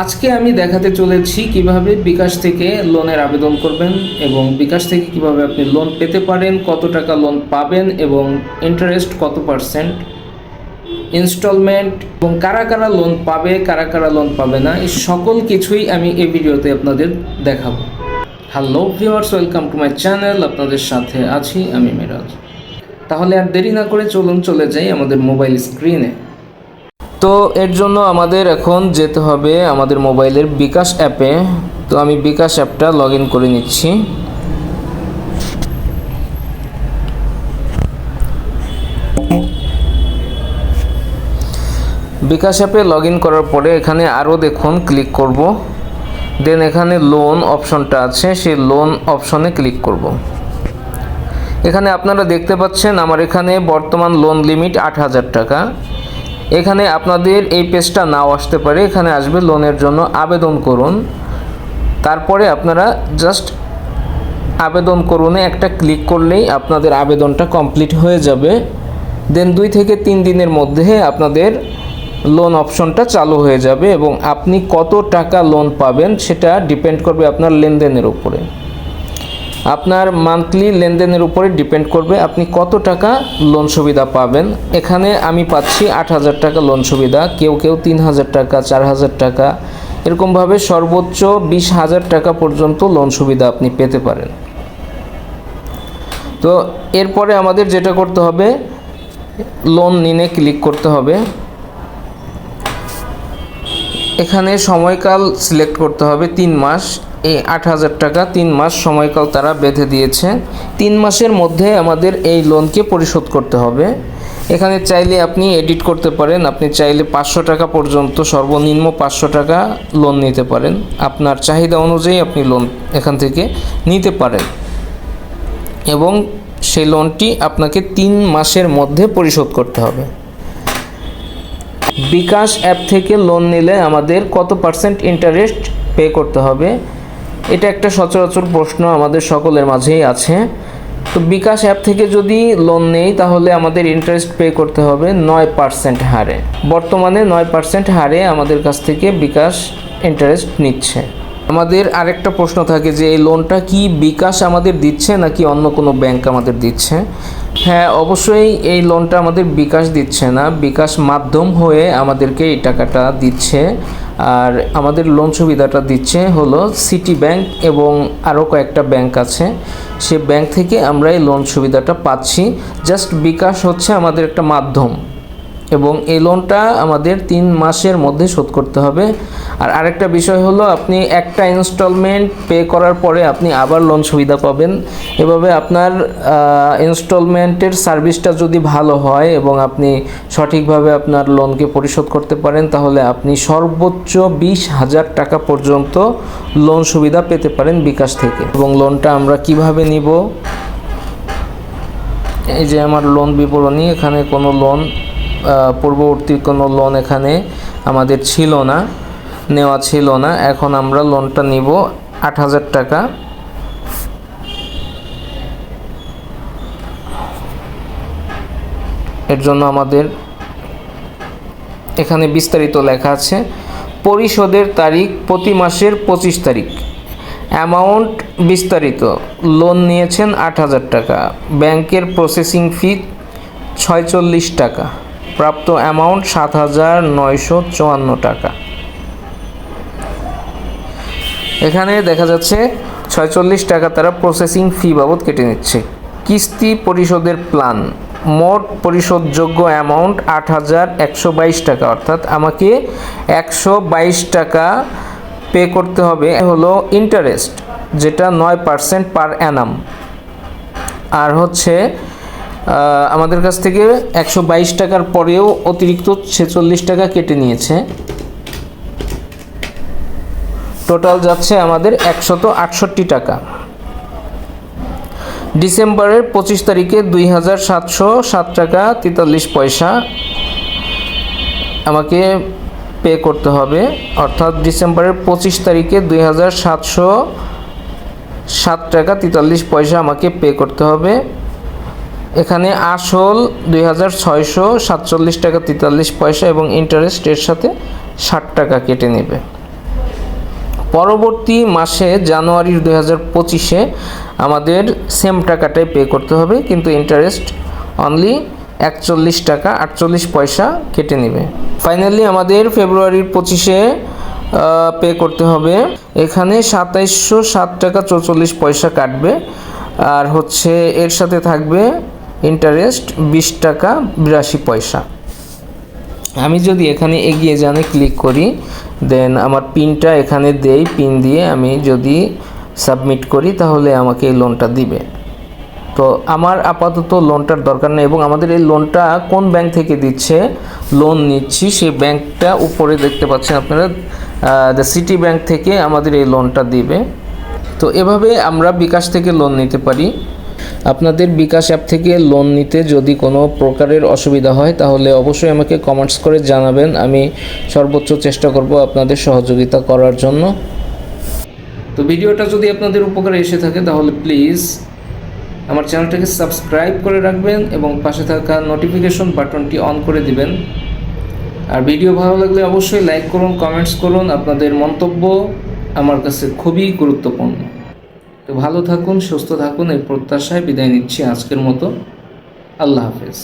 আজকে আমি দেখাতে চলেছি কীভাবে বিকাশ থেকে লোনের আবেদন করবেন এবং বিকাশ থেকে কীভাবে আপনি লোন পেতে পারেন, কত টাকা লোন পাবেন এবং ইন্টারেস্ট কত পার্সেন্ট ইনস্টলমেন্ট এবং কারা কারা লোন পাবে, কারা কারা লোন পাবে না, এই সকল কিছুই আমি এই ভিডিওতে আপনাদের দেখাবো। Hello viewers welcome to my channel আপনাদের সাথে আছি আমি মিরাজ। তাহলে আর দেরি না করে চলুন, চলে যাই আমাদের মোবাইল স্ক্রিনে তো এর জন্য আমাদের এখন যেতে হবে আমাদের মোবাইলের বিকাশ অ্যাপে। তো আমি বিকাশ অ্যাপটা লগ করে নিচ্ছি। বিকাশ অ্যাপে লগ করার পরে এখানে আরও দেখুন ক্লিক করব। দেন এখানে লোন অপশনটা আছে, সেই লোন অপশনে ক্লিক করব। এখানে আপনারা দেখতে পাচ্ছেন আমার এখানে বর্তমান লোন লিমিট আট হাজার টাকা। এখানে আপনাদের এই পেজটা নাও আসতে পারে। এখানে আসবে লোনের জন্য আবেদন করুন। তারপরে আপনারা জাস্ট আবেদন করুনে একটা ক্লিক করলেই আপনাদের আবেদনটা কমপ্লিট হয়ে যাবে। দেন দুই থেকে তিন দিনের মধ্যে আপনাদের লোন অপশনটা চালু হয়ে যাবে এবং আপনি কত টাকা লোন পাবেন সেটা ডিপেন্ড করবে আপনার লেনদেনের উপরে। আপনার মান্থলি লেনদেনের উপরে ডিপেন্ড করবে আপনি কত টাকা লোন সুবিধা পাবেন। এখানে আমি পাচ্ছি আট হাজার টাকা লোন সুবিধা, কেউ কেউ তিন হাজার টাকা, চার হাজার টাকা। এরকমভাবে সর্বোচ্চ বিশ হাজার টাকা পর্যন্ত লোন সুবিধা আপনি পেতে পারেন। তো এরপরে আমাদের যেটা করতে হবে লোন নিনে ক্লিক করতে হবে। এখানে সময়কাল সিলেক্ট করতে হবে তিন মাস। এই আট হাজার টাকা তিন মাস সময়কাল তারা বেঁধে দিয়েছে। তিন মাসের মধ্যে আমাদের এই লোনকে পরিশোধ করতে হবে। এখানে চাইলে আপনি এডিট করতে পারেন। আপনি চাইলে পাঁচশো টাকা পর্যন্ত, সর্বনিম্ন পাঁচশো টাকা লোন নিতে পারেন। আপনার চাহিদা অনুযায়ী আপনি লোন এখান থেকে নিতে পারেন। এবং সেই লোনটি আপনাকে তিন মাসের মধ্যে পরিশোধ করতে হবে। বিকাশ অ্যাপ থেকে লোন নিলে আমাদের কত পার্সেন্ট ইন্টারেস্ট পে করতে হবে? এটা একটা সচরাচর প্রশ্ন আমাদের সকলের মাঝেই আছে। তো বিকাশ অ্যাপ থেকে যদি লোন নেই, তাহলে আমাদের ইন্টারেস্ট পে করতে হবে নয় পার্সেন্ট হারে। বর্তমানে নয় পার্সেন্ট হারে আমাদের কাছ থেকে বিকাশ ইন্টারেস্ট নিচ্ছে। আমাদের আরেকটা প্রশ্ন থাকে যে এই লোনটা কি বিকাশ আমাদের দিচ্ছে নাকি অন্য কোনো ব্যাংক আমাদের দিচ্ছে? হ্যাঁ অবশ্যই এই লোনটা আমাদের বিকাশ দিচ্ছে না। বিকাশ মাধ্যম হয়ে আমাদেরকে এই টাকাটা দিচ্ছে। আর আমাদের লোন সুবিধাটা দিচ্ছে হলো সিটি ব্যাংক এবং আরও কয়েকটা ব্যাংক আছে। সে ব্যাংক থেকে আমরা এই লোন সুবিধাটা পাচ্ছি। জাস্ট বিকাশ হচ্ছে আমাদের একটা মাধ্যম। এবং এই লোনটা আমাদের তিন মাসের মধ্যে শোধ করতে হবে। আর আরেকটা বিষয় হলো, আপনি একটা ইনস্টলমেন্ট পে করার পরে আপনি আবার লোন সুবিধা পাবেন। এভাবে আপনার ইনস্টলমেন্টের সার্ভিসটা যদি ভালো হয় এবং আপনি সঠিকভাবে আপনার লোনকে পরিশোধ করতে পারেন, তাহলে আপনি সর্বোচ্চ বিশ হাজার টাকা পর্যন্ত লোন সুবিধা পেতে পারেন বিকাশ থেকে। এবং লোনটা আমরা কীভাবে নিব? এই যে আমার লোন বিবরণী, এখানে কোনো লোন পূর্ববর্তী কোনো লোন এখানে আমাদের ছিল না, নেওয়া ছিল না। এখন আমরা লোনটা নিব আট হাজার টাকা। এর জন্য আমাদের এখানে বিস্তারিত লেখা আছে, পরিশোধের তারিখ প্রতি মাসের পঁচিশ তারিখ। অ্যামাউন্ট বিস্তারিত লোন নিয়েছেন আট হাজার টাকা। ব্যাংকের প্রসেসিং ফি ছয়চল্লিশ টাকা। প্রাপ্ত অ্যামাউন্ট সাত হাজার নয়শো চুয়ান্ন টাকা। এখানে দেখা যাচ্ছে ছয়চল্লিশ টাকা তারা প্রসেসিং ফি বাবদ কেটে নিচ্ছে। কিস্তি পরিশোধের প্ল্যান মোট পরিশোধযোগ্য অ্যামাউন্ট আট হাজার একশো বাইশ টাকা, অর্থাৎ আমাকে একশো বাইশ টাকা পে করতে হবে হলো ইন্টারেস্ট যেটা নয় পার্সেন্ট পার অ্যানাম আর হচ্ছে আমাদের কাছ থেকে একশো বাইশ টাকার পরেও অতিরিক্ত ছেচল্লিশ টাকা কেটে নিয়েছে। টোটাল যাচ্ছে আমাদের একশত আটষট্টি টাকা। ডিসেম্বরের পঁচিশ তারিখে দুই হাজার সাতশো সাত টাকা তেতাল্লিশ পয়সা আমাকে পে করতে হবে। অর্থাৎ ডিসেম্বরের পঁচিশ তারিখে দুই হাজার সাতশো সাত টাকা তেতাল্লিশ পয়সা আমাকে পে করতে হবে। এখানে আসল দুই হাজার ছয়শো সাতচল্লিশ টাকা তেতাল্লিশ পয়সা এবং ইন্টারেস্ট এর সাথে ষাট টাকা কেটে নেবে। পরবর্তী মাসে জানুয়ারির দুই হাজার পঁচিশে আমাদের সেম টাকাটাই পে করতে হবে, কিন্তু ইন্টারেস্ট অনলি একচল্লিশ টাকা আটচল্লিশ পয়সা কেটে নেবে। ফাইনালি আমাদের ফেব্রুয়ারির পঁচিশে পে করতে হবে। এখানে সাতাইশশো সাত টাকা চৌচল্লিশ পয়সা কাটবে, আর হচ্ছে এর সাথে থাকবে ইন্টারেস্ট বিশ টাকা বিরাশি পয়সা। আমি যদি এখানে এগিয়ে জানে ক্লিক করি, দেন আমার পিনটা এখানে দেই, পিন দিয়ে আমি যদি সাবমিট করি, তাহলে আমাকে এই লোনটা দিবে। তো আমার আপাতত লোনটার দরকার নেই এবং আমাদের এই লোনটা কোন ব্যাংক থেকে দিচ্ছে লোন নিচ্ছি, সেই ব্যাংকটা উপরে দেখতে পাচ্ছেন আপনারা দ্য সিটি ব্যাংক থেকে আমাদের এই লোনটা দিবে। তো এভাবে আমরা বিকাশ থেকে লোন নিতে পারি। আপনাদের বিকাশ অ্যাপ থেকে লোন নিতে যদি কোনো প্রকারের অসুবিধা হয়, তাহলে অবশ্যই আমাকে কমেন্টস করে জানাবেন। আমি সর্বোচ্চ চেষ্টা করব আপনাদের সহযোগিতা করার জন্য। তো ভিডিওটা যদি আপনাদের উপকারে এসে থাকে, তাহলে প্লিজ আমার চ্যানেলটাকে সাবস্ক্রাইব করে রাখবেন এবং পাশে থাকা নোটিফিকেশন বাটনটি অন করে দিবেন। আর ভিডিও ভালো লাগলে অবশ্যই লাইক করুন কমেন্টস করুন। আপনাদের মন্তব্য আমার কাছে খুবই গুরুত্বপূর্ণ। তো ভালো থাকুন সুস্থ থাকুন এই প্রত্যাশায় বিদায় নিচ্ছি আজকের মতো। আল্লাহ হাফেজ।